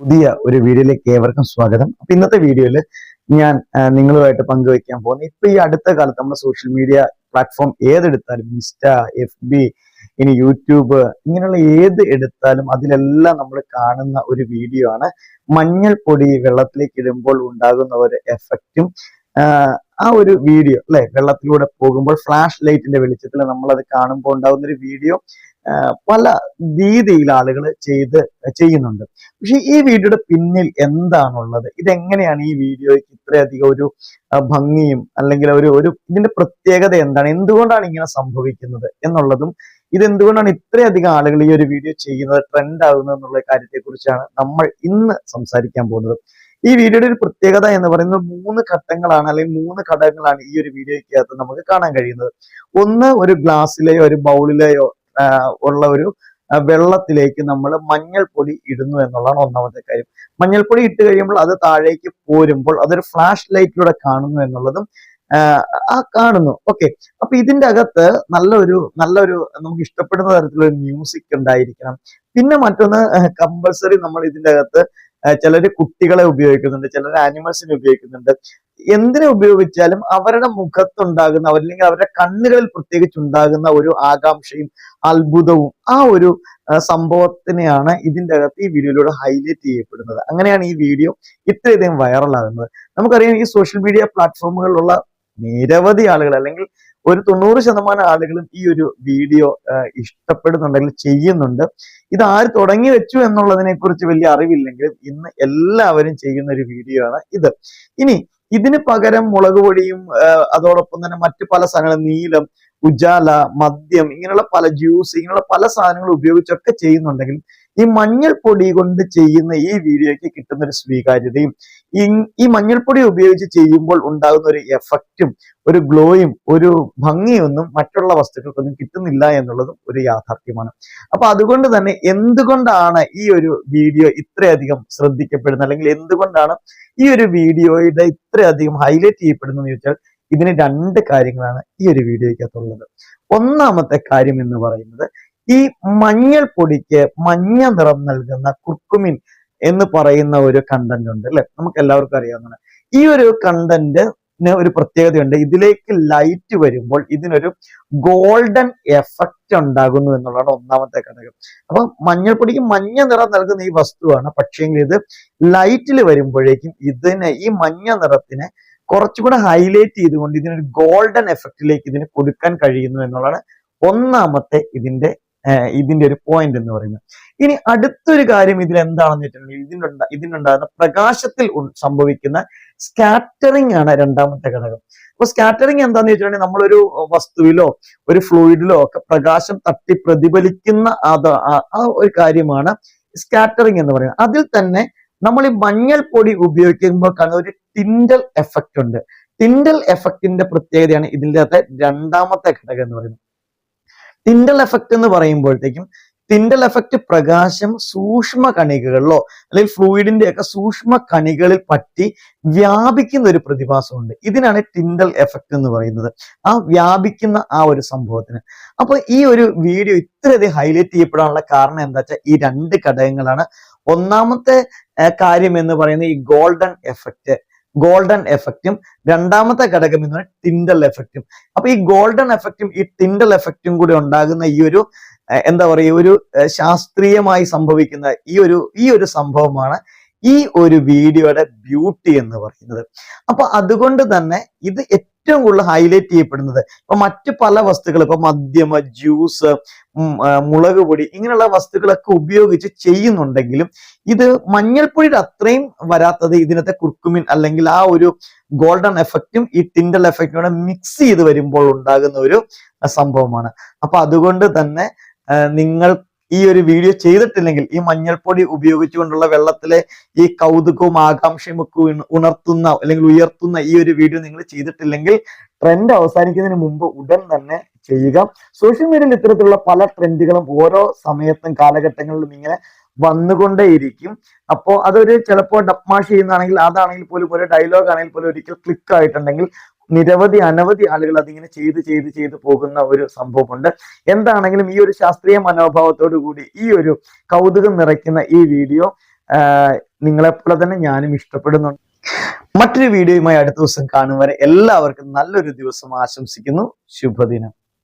പുതിയ ഒരു വീഡിയോയിലേക്ക് ഏവർക്കും സ്വാഗതം. അപ്പൊ ഇന്നത്തെ വീഡിയോയിൽ ഞാൻ നിങ്ങളുമായിട്ട് പങ്കുവയ്ക്കാൻ പോകുന്നത് ഇപ്പൊ ഈ അടുത്ത കാലത്ത് നമ്മുടെ സോഷ്യൽ മീഡിയ പ്ലാറ്റ്ഫോം ഏതെടുത്താലും ഇൻസ്റ്റ എഫ് ബി ഇനി യൂട്യൂബ് ഇങ്ങനെയുള്ള ഏത് എടുത്താലും അതിലെല്ലാം നമ്മൾ കാണുന്ന ഒരു വീഡിയോ ആണ്. മഞ്ഞൾപ്പൊടി വെള്ളത്തിലേക്ക് ഇടുമ്പോൾ ഉണ്ടാകുന്ന ഒരു എഫക്റ്റും ആ ഒരു വീഡിയോ അല്ലെ? വെള്ളത്തിലൂടെ പോകുമ്പോൾ ഫ്ലാഷ് ലൈറ്റിന്റെ വെളിച്ചത്തിൽ നമ്മൾ അത് കാണുമ്പോൾ ഉണ്ടാകുന്ന ഒരു വീഡിയോ പല രീതിയിൽ ആളുകൾ ചെയ്ത് ചെയ്യുന്നുണ്ട്. പക്ഷെ ഈ വീഡിയോയുടെ പിന്നിൽ എന്താണുള്ളത്? ഇതെങ്ങനെയാണ് ഈ വീഡിയോയ്ക്ക് ഇത്രയധികം ഒരു ഭംഗിയും അല്ലെങ്കിൽ ഒരു ഒരു ഇതിന്റെ പ്രത്യേകത എന്താണ്? എന്തുകൊണ്ടാണ് ഇങ്ങനെ സംഭവിക്കുന്നത് എന്നുള്ളതും ഇതെന്തുകൊണ്ടാണ് ഇത്രയധികം ആളുകൾ ഈ ഒരു വീഡിയോ ചെയ്യുന്നത് ട്രെൻഡ് ആകുന്നത് എന്നുള്ള കാര്യത്തെക്കുറിച്ചാണ് നമ്മൾ ഇന്ന് സംസാരിക്കാൻ പോകുന്നത്. ഈ വീഡിയോയുടെ ഒരു പ്രത്യേകത എന്ന് പറയുന്നത് മൂന്ന് ഘട്ടങ്ങളാണ് അല്ലെങ്കിൽ മൂന്ന് ഘടകങ്ങളാണ് ഈ ഒരു വീഡിയോയ്ക്കകത്ത് നമുക്ക് കാണാൻ കഴിയുന്നത്. ഒന്ന് ഒരു ഗ്ലാസ്സിലെയോ ഒരു ബൗളിലെയോ ഉള്ള ഒരു വെള്ളത്തിലേക്ക് നമ്മൾ മഞ്ഞൾപ്പൊടി ഇടുന്നു എന്നുള്ളതാണ് ഒന്നാമത്തെ കാര്യം. മഞ്ഞൾപ്പൊടി ഇട്ട് കഴിയുമ്പോൾ അത് താഴേക്ക് പോരുമ്പോൾ അതൊരു ഫ്ലാഷ് ലൈറ്റിലൂടെ കാണുന്നു എന്നുള്ളതും ആ, കാണുന്നു. ഓക്കെ. അപ്പൊ ഇതിന്റെ അകത്ത് നല്ലൊരു നല്ലൊരു നമുക്ക് ഇഷ്ടപ്പെടുന്ന തരത്തിലുള്ള മ്യൂസിക് ഉണ്ടായിരിക്കണം. പിന്നെ മറ്റൊന്ന് കമ്പൽസറി നമ്മൾ ഇതിന്റെ അകത്ത് ചിലർ കുട്ടികളെ ഉപയോഗിക്കുന്നുണ്ട് ചിലർ ആനിമൽസിനെ ഉപയോഗിക്കുന്നുണ്ട്. എന്തിനെ ഉപയോഗിച്ചാലും അവരുടെ മുഖത്തുണ്ടാകുന്ന അല്ലെങ്കിൽ അവരുടെ കണ്ണുകളിൽ പ്രത്യേകിച്ച് ഉണ്ടാകുന്ന ഒരു ആകാംക്ഷയും അത്ഭുതവും ആ ഒരു സംഭവത്തിനെയാണ് ഇതിന്റെ അകത്ത് ഈ വീഡിയോയിലൂടെ ഹൈലൈറ്റ് ചെയ്യപ്പെടുന്നത്. അങ്ങനെയാണ് ഈ വീഡിയോ ഇത്രയധികം വൈറലാകുന്നത് നമുക്കറിയാം ഈ സോഷ്യൽ മീഡിയ പ്ലാറ്റ്ഫോമുകളിലുള്ള നിരവധി ആളുകൾ അല്ലെങ്കിൽ ഒരു തൊണ്ണൂറ് ശതമാനം ആളുകളും ഈ ഒരു വീഡിയോ ഇഷ്ടപ്പെടുന്നുണ്ടെങ്കിൽ ചെയ്യുന്നുണ്ട്. ഇത് ആര് തുടങ്ങി വെച്ചു എന്നുള്ളതിനെ കുറിച്ച് വലിയ അറിവില്ലെങ്കിലും ഇന്ന് എല്ലാവരും ചെയ്യുന്ന ഒരു വീഡിയോ ആണ് ഇത്. ഇനി ഇതിന് പകരം മുളക് പൊടിയും അതോടൊപ്പം തന്നെ മറ്റു പല സാധനങ്ങളും നീലം ഉജാല മദ്യം ഇങ്ങനെയുള്ള പല ജ്യൂസ് ഇങ്ങനെയുള്ള പല സാധനങ്ങൾ ഉപയോഗിച്ചൊക്കെ ചെയ്യുന്നുണ്ടെങ്കിലും ഈ മഞ്ഞൾപ്പൊടി കൊണ്ട് ചെയ്യുന്ന ഈ വീഡിയോയ്ക്ക് കിട്ടുന്ന ഒരു സ്വീകാര്യതയും ഈ- മഞ്ഞൾപ്പൊടി ഉപയോഗിച്ച് ചെയ്യുമ്പോൾ ഉണ്ടാകുന്ന ഒരു എഫക്റ്റും ഒരു ഗ്ലോയും ഒരു ഭംഗിയൊന്നും മറ്റുള്ള വസ്തുക്കൾക്കൊന്നും കിട്ടുന്നില്ല എന്നുള്ളതും ഒരു യാഥാർത്ഥ്യമാണ്. അപ്പൊ അതുകൊണ്ട് തന്നെ എന്തുകൊണ്ടാണ് ഈ ഒരു വീഡിയോ ഇത്രയധികം ശ്രദ്ധിക്കപ്പെടുന്നത്? അല്ലെങ്കിൽ എന്തുകൊണ്ടാണ് ഈ ഒരു വീഡിയോയുടെ ഇത്രയധികം ഹൈലൈറ്റ് ചെയ്യപ്പെടുന്നത് ചോദിച്ചാൽ ഇതിന് രണ്ട് കാര്യങ്ങളാണ് ഈ ഒരു വീഡിയോയ്ക്കകത്തുള്ളത്. ഒന്നാമത്തെ കാര്യം എന്ന് പറയുന്നത് ഈ മഞ്ഞൾ പൊടിക്ക് മഞ്ഞ നിറം നൽകുന്ന കുർക്കുമിൻ എന്ന് പറയുന്ന ഒരു കണ്ടന്റ് ഉണ്ട് അല്ലെ? നമുക്ക് എല്ലാവർക്കും അറിയാവുന്നതാണ്. ഈ ഒരു കണ്ടന്റ് ഒരു പ്രത്യേകതയുണ്ട്. ഇതിലേക്ക് ലൈറ്റ് വരുമ്പോൾ ഇതിനൊരു ഗോൾഡൻ എഫക്റ്റ് ഉണ്ടാകുന്നു എന്നുള്ളതാണ് ഒന്നാമത്തെ ഘടകം. അപ്പൊ മഞ്ഞൾപ്പൊടിക്ക് മഞ്ഞ നിറം നൽകുന്ന ഈ വസ്തുവാണ്. പക്ഷേങ്കിൽ ഇത് ലൈറ്റിൽ വരുമ്പോഴേക്കും ഇതിന് ഈ മഞ്ഞ നിറത്തിനെ കുറച്ചുകൂടെ ഹൈലൈറ്റ് ചെയ്തുകൊണ്ട് ഇതിനൊരു ഗോൾഡൻ എഫക്റ്റിലേക്ക് ഇതിന് കൊടുക്കാൻ കഴിയുന്നു എന്നുള്ളതാണ് ഒന്നാമത്തെ ഇതിന്റെ ഇതിന്റെ ഒരു പോയിന്റ് എന്ന് പറയുന്നത്. ഇനി അടുത്തൊരു കാര്യം ഇതിൽ എന്താണെന്ന് വെച്ചിട്ടുണ്ടെങ്കിൽ ഇതിനുണ്ട ഇതിനുണ്ടാകുന്ന പ്രകാശത്തിൽ സംഭവിക്കുന്ന സ്കാറ്ററിംഗ് ആണ് രണ്ടാമത്തെ ഘടകം. അപ്പൊ സ്കാറ്ററിംഗ് എന്താന്ന് വെച്ചിട്ടുണ്ടെങ്കിൽ നമ്മളൊരു വസ്തുവിലോ ഒരു ഫ്ലൂയിഡിലോ ഒക്കെ പ്രകാശം തട്ടി പ്രതിഫലിക്കുന്ന അത് ആ- ആ ഒരു കാര്യമാണ് സ്കാറ്ററിംഗ് എന്ന് പറയുന്നത്. അതിൽ തന്നെ നമ്മൾ ഈ മഞ്ഞൾപ്പൊടി ഉപയോഗിക്കുമ്പോൾ കാണുന്ന ഒരു ടിൻഡൽ എഫക്റ്റ് ഉണ്ട്. ടിൻഡൽ എഫക്റ്റിന്റെ പ്രത്യേകതയാണ് ഇതിന്റെ അകത്തെ രണ്ടാമത്തെ ഘടകം എന്ന് പറയുന്നത്. ടിൻഡൽ എഫക്റ്റ് എന്ന് പറയുമ്പോഴത്തേക്കും തിൻഡൽ എഫക്റ്റ് പ്രകാശം സൂക്ഷ്മ കണികകളിലോ അല്ലെങ്കിൽ ഫ്ലൂയിഡിന്റെ ഒക്കെ സൂക്ഷ്മ കണികളിൽ പറ്റി വ്യാപിക്കുന്ന ഒരു പ്രതിഭാസമുണ്ട്. ഇതിനാണ് ടിൻഡൽ എഫക്റ്റ് എന്ന് പറയുന്നത്. ആ വ്യാപിക്കുന്ന ആ ഒരു സംഭവത്തിന്. അപ്പൊ ഈ ഒരു വീഡിയോ ഇത്രയധികം ഹൈലൈറ്റ് ചെയ്യപ്പെടാനുള്ള കാരണം എന്താ വെച്ചാൽ ഈ രണ്ട് ഘടകങ്ങളാണ്. ഒന്നാമത്തെ കാര്യം എന്ന് പറയുന്നത് ഈ ഗോൾഡൻ എഫക്റ്റ് ഗോൾഡൻ എഫക്റ്റും രണ്ടാമത്തെ ഘടകം എന്ന് പറയുന്നത് ടിൻഡൽ എഫക്റ്റും അപ്പൊ ഈ ഗോൾഡൻ എഫക്റ്റും ഈ ടിൻഡൽ എഫക്റ്റും കൂടി ഉണ്ടാകുന്ന ഈ ഒരു എന്താ പറയുക ഒരു ശാസ്ത്രീയമായി സംഭവിക്കുന്ന ഈ ഒരു ഈ ഒരു സംഭവമാണ് ഈ ഒരു വീഡിയോയുടെ ബ്യൂട്ടി എന്ന് പറയുന്നത്. അപ്പൊ അതുകൊണ്ട് തന്നെ ഇത് ഏറ്റവും കൂടുതൽ ഹൈലൈറ്റ് ചെയ്യപ്പെടുന്നത്. ഇപ്പൊ മറ്റ് പല വസ്തുക്കൾ ഇപ്പൊ മദ്യമ ജ്യൂസ് മുളക് പൊടി ഇങ്ങനെയുള്ള വസ്തുക്കളൊക്കെ ഉപയോഗിച്ച് ചെയ്യുന്നുണ്ടെങ്കിലും ഇത് മഞ്ഞൾപ്പൊടിയുടെ അത്രയും വരാത്തത് ഇതിനത്തെ കുർക്കുമിൻ അല്ലെങ്കിൽ ആ ഒരു ഗോൾഡൻ എഫക്റ്റും ഈ ടിൻഡൽ എഫക്റ്റും കൂടെ മിക്സ് ചെയ്ത് വരുമ്പോൾ ഉണ്ടാകുന്ന ഒരു സംഭവമാണ്. അപ്പൊ അതുകൊണ്ട് തന്നെ നിങ്ങൾ ഈ ഒരു വീഡിയോ ചെയ്തിട്ടില്ലെങ്കിൽ ഈ മഞ്ഞൾപ്പൊടി ഉപയോഗിച്ചുകൊണ്ടുള്ള വെള്ളത്തിലെ ഈ കൗതുകവും ആകാംക്ഷയും ഒക്കെ ഉണർത്തുന്ന അല്ലെങ്കിൽ ഉയർത്തുന്ന ഈ ഒരു വീഡിയോ നിങ്ങൾ ചെയ്തിട്ടില്ലെങ്കിൽ ട്രെൻഡ് അവസാനിക്കുന്നതിന് മുമ്പ് ഉടൻ തന്നെ ചെയ്യുക. സോഷ്യൽ മീഡിയയിൽ ഇത്തരത്തിലുള്ള പല ട്രെൻഡുകളും ഓരോ സമയത്തും കാലഘട്ടങ്ങളിലും ഇങ്ങനെ വന്നുകൊണ്ടേയിരിക്കും. അപ്പോൾ അതൊരു ചിലപ്പോൾ ഡപ്മാഷ് ചെയ്യുന്നതാണെങ്കിൽ അതാണെങ്കിൽ പോലും ഒരു ഡയലോഗ് ആണെങ്കിൽ പോലും ഒരിക്കൽ ക്ലിക്ക് ആയിട്ടുണ്ടെങ്കിൽ നിരവധി അനവധി ആളുകൾ അതിങ്ങനെ ചെയ്ത് ചെയ്ത് ചെയ്ത് പോകുന്ന ഒരു സംഭവമുണ്ട്. എന്താണെങ്കിലും ഈ ഒരു ശാസ്ത്രീയ മനോഭാവത്തോടു കൂടി ഈ ഒരു കൗതുകം നിറയ്ക്കുന്ന ഈ വീഡിയോ നിങ്ങളെപ്പോലെ തന്നെ ഞാനും ഇഷ്ടപ്പെടുന്നുണ്ട്. മറ്റൊരു വീഡിയോയുമായി അടുത്ത ദിവസം കാണും വരെ എല്ലാവർക്കും നല്ലൊരു ദിവസം ആശംസിക്കുന്നു. ശുഭദിനം.